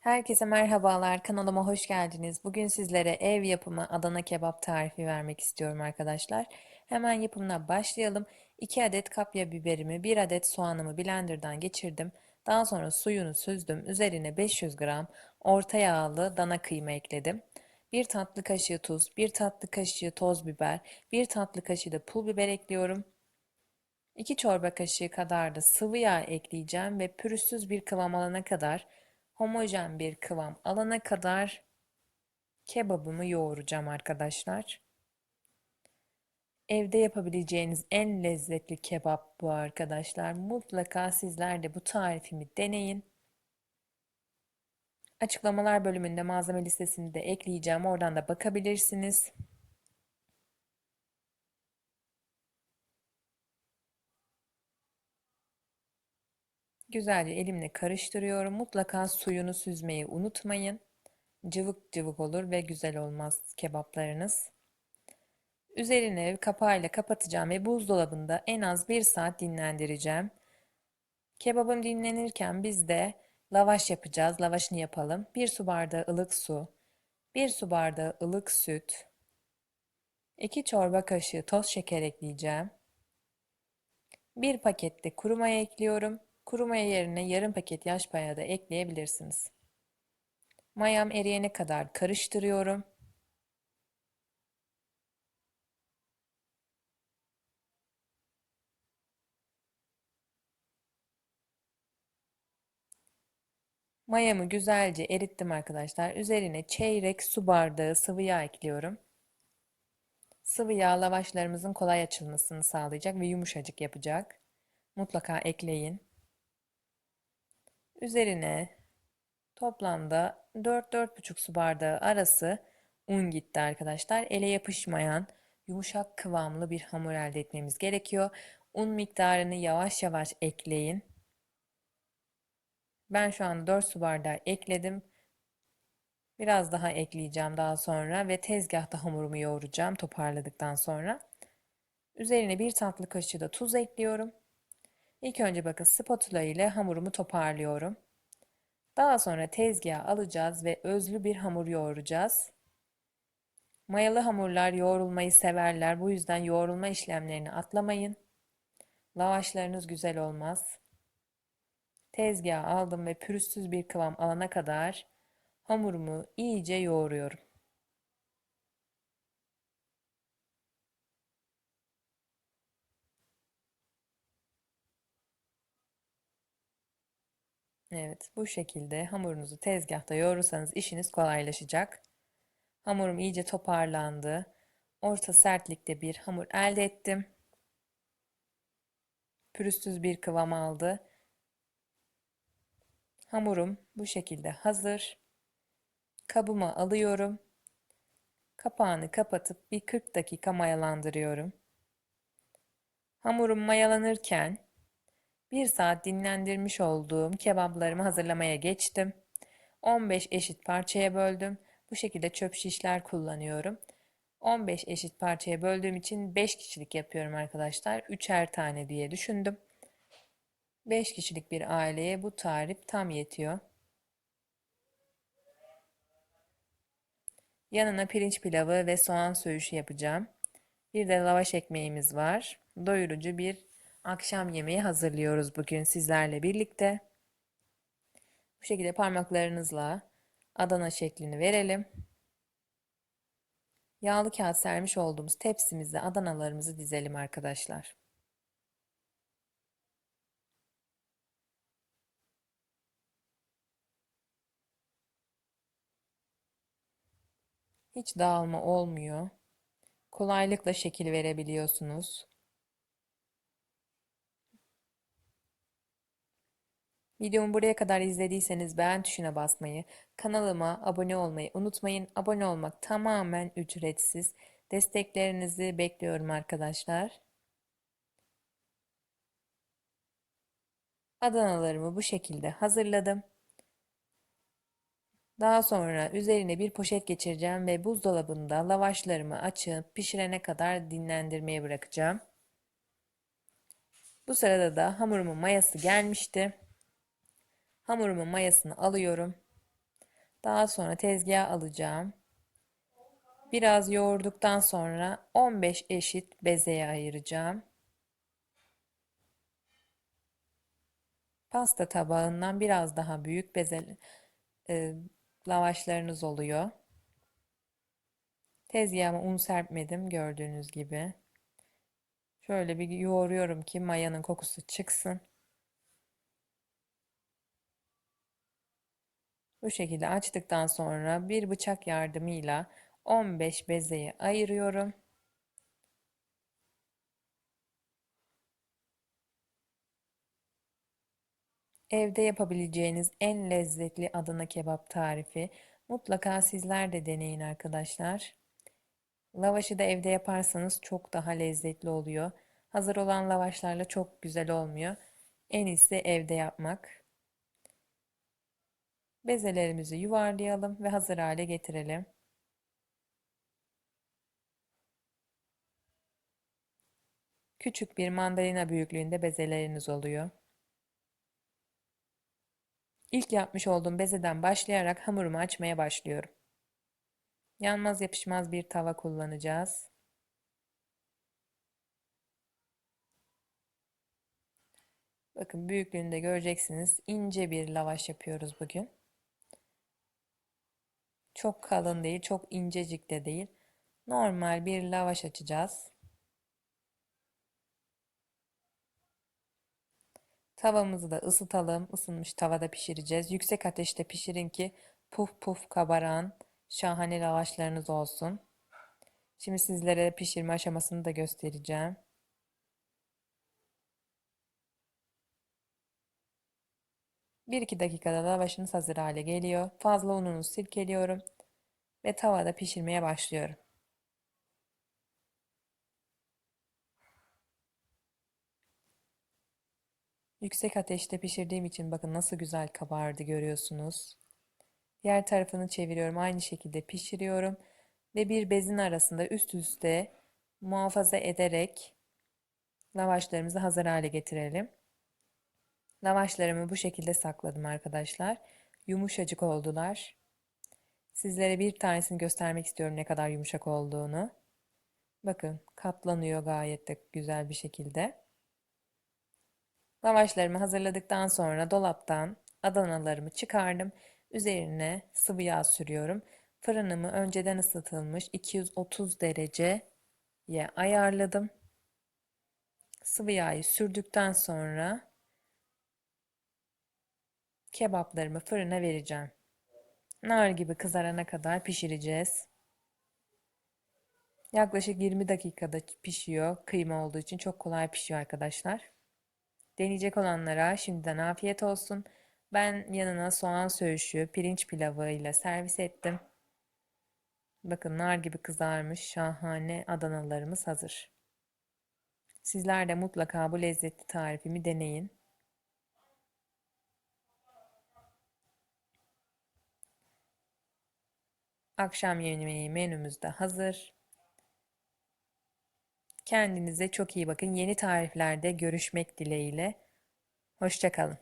Herkese merhabalar, kanalıma hoş geldiniz. Bugün sizlere ev yapımı Adana kebap tarifi vermek istiyorum arkadaşlar. Hemen yapımına başlayalım. 2 adet kapya biberimi, 1 adet soğanımı blenderdan geçirdim. Daha sonra suyunu süzdüm. Üzerine 500 gram orta yağlı dana kıyma ekledim. 1 tatlı kaşığı tuz, 1 tatlı kaşığı toz biber, 1 tatlı kaşığı da pul biber ekliyorum. 2 çorba kaşığı kadar da sıvı yağ ekleyeceğim ve pürüzsüz bir kıvam alana kadar homojen bir kıvam alana kadar kebabımı yoğuracağım arkadaşlar. Evde yapabileceğiniz en lezzetli kebap bu arkadaşlar. Mutlaka sizler de bu tarifimi deneyin. Açıklamalar bölümünde malzeme listesini de ekleyeceğim. Oradan da bakabilirsiniz. Güzelce elimle karıştırıyorum. Mutlaka suyunu süzmeyi unutmayın. Cıvık cıvık olur ve güzel olmaz kebaplarınız. Üzerine kapağıyla kapatacağım ve buzdolabında en az bir saat dinlendireceğim. Kebabım dinlenirken biz de lavaş yapacağız. Lavaşını yapalım. Bir su bardağı ılık su, bir su bardağı ılık süt, 2 çorba kaşığı toz şeker ekleyeceğim. Bir pakette kuru maya ekliyorum. Kuru maya yerine yarım paket yaş maya da ekleyebilirsiniz. Mayam eriyene kadar karıştırıyorum. Mayamı güzelce erittim arkadaşlar. Üzerine çeyrek su bardağı sıvı yağ ekliyorum. Sıvı yağ lavaşlarımızın kolay açılmasını sağlayacak ve yumuşacık yapacak. Mutlaka ekleyin. Üzerine toplamda 4-4,5 su bardağı arası un gitti arkadaşlar. Ele yapışmayan yumuşak kıvamlı bir hamur elde etmemiz gerekiyor. Un miktarını yavaş yavaş ekleyin. Ben şu an 4 su bardağı ekledim. Biraz daha ekleyeceğim daha sonra ve tezgahta hamurumu yoğuracağım toparladıktan sonra. Üzerine bir tatlı kaşığı da tuz ekliyorum. İlk önce bakın spatula ile hamurumu toparlıyorum. Daha sonra tezgaha alacağız ve özlü bir hamur yoğuracağız. Mayalı hamurlar yoğrulmayı severler. Bu yüzden yoğrulma işlemlerini atlamayın. Lavaşlarınız güzel olmaz. Tezgaha aldım ve pürüzsüz bir kıvam alana kadar hamurumu iyice yoğuruyorum. Evet, bu şekilde hamurunuzu tezgahta yoğurursanız işiniz kolaylaşacak. Hamurum iyice toparlandı. Orta sertlikte bir hamur elde ettim. Pürüzsüz bir kıvam aldı. Hamurum bu şekilde hazır. Kabıma alıyorum. Kapağını kapatıp bir 40 dakika mayalandırıyorum. Hamurum mayalanırken 1 saat dinlendirmiş olduğum kebaplarımı hazırlamaya geçtim. 15 eşit parçaya böldüm. Bu şekilde çöp şişler kullanıyorum. 15 eşit parçaya böldüğüm için 5 kişilik yapıyorum arkadaşlar. 3'er tane diye düşündüm. 5 kişilik bir aileye bu tarif tam yetiyor. Yanına pirinç pilavı ve soğan söğüşü yapacağım. Bir de lavaş ekmeğimiz var. Doyurucu bir akşam yemeği hazırlıyoruz bugün sizlerle birlikte. Bu şekilde parmaklarınızla Adana şeklini verelim. Yağlı kağıt sermiş olduğumuz tepsimizde Adanalarımızı dizelim arkadaşlar. Hiç dağılma olmuyor. Kolaylıkla şekil verebiliyorsunuz. Videomu buraya kadar izlediyseniz beğen tuşuna basmayı, kanalıma abone olmayı unutmayın. Abone olmak tamamen ücretsiz. Desteklerinizi bekliyorum arkadaşlar. Adanalarımı bu şekilde hazırladım. Daha sonra üzerine bir poşet geçireceğim ve buzdolabında lavaşlarımı açıp pişirene kadar dinlendirmeye bırakacağım. Bu sırada da hamurumun mayası gelmişti. Hamurumun mayasını alıyorum. Daha sonra tezgaha alacağım. Biraz yoğurduktan sonra 15 eşit bezeye ayıracağım. Pasta tabağından biraz daha büyük beze e, lavaşlarınız oluyor. Tezgahıma un serpmedim gördüğünüz gibi. Şöyle bir yoğuruyorum ki mayanın kokusu çıksın. Bu şekilde açtıktan sonra bir bıçak yardımıyla 15 bezeyi ayırıyorum. Evde yapabileceğiniz en lezzetli Adana kebap tarifi. Mutlaka sizler de deneyin arkadaşlar. Lavaşı da evde yaparsanız çok daha lezzetli oluyor. Hazır olan lavaşlarla çok güzel olmuyor. En iyisi evde yapmak. Bezelerimizi yuvarlayalım ve hazır hale getirelim. Küçük bir mandalina büyüklüğünde bezeleriniz oluyor. İlk yapmış olduğum bezeden başlayarak hamurumu açmaya başlıyorum. Yanmaz yapışmaz bir tava kullanacağız. Bakın büyüklüğünde göreceksiniz. İnce bir lavaş yapıyoruz bugün. Çok kalın değil, çok incecik de değil. Normal bir lavaş açacağız. Tavamızı da ısıtalım. Isınmış tavada pişireceğiz. Yüksek ateşte pişirin ki puf puf kabaran şahane lavaşlarınız olsun. Şimdi sizlere pişirme aşamasını da göstereceğim. Bir iki dakikada lavaşınız hazır hale geliyor. Fazla ununu silkeliyorum ve tavada pişirmeye başlıyorum. Yüksek ateşte pişirdiğim için bakın nasıl güzel kabardı görüyorsunuz. Diğer tarafını çeviriyorum. Aynı şekilde pişiriyorum. Ve bir bezin arasında üst üste muhafaza ederek lavaşlarımızı hazır hale getirelim. Lavaşlarımı bu şekilde sakladım arkadaşlar. Yumuşacık oldular. Sizlere bir tanesini göstermek istiyorum ne kadar yumuşak olduğunu. Bakın katlanıyor gayet de güzel bir şekilde. Lavaşlarımı hazırladıktan sonra dolaptan Adanalarımı çıkardım. Üzerine sıvı yağ sürüyorum. Fırınımı önceden ısıtılmış 230 dereceye ayarladım. Sıvı yağı sürdükten sonra kebaplarımı fırına vereceğim. Nar gibi kızarana kadar pişireceğiz. Yaklaşık 20 dakikada pişiyor. Kıyma olduğu için çok kolay pişiyor arkadaşlar. Deneyecek olanlara şimdiden afiyet olsun. Ben yanına soğan söğüşü, pirinç pilavı ile servis ettim. Bakın nar gibi kızarmış şahane Adanalarımız hazır. Sizler de mutlaka bu lezzetli tarifimi deneyin. Akşam yemeği menümüz de hazır. Kendinize çok iyi bakın. Yeni tariflerde görüşmek dileğiyle. Hoşçakalın.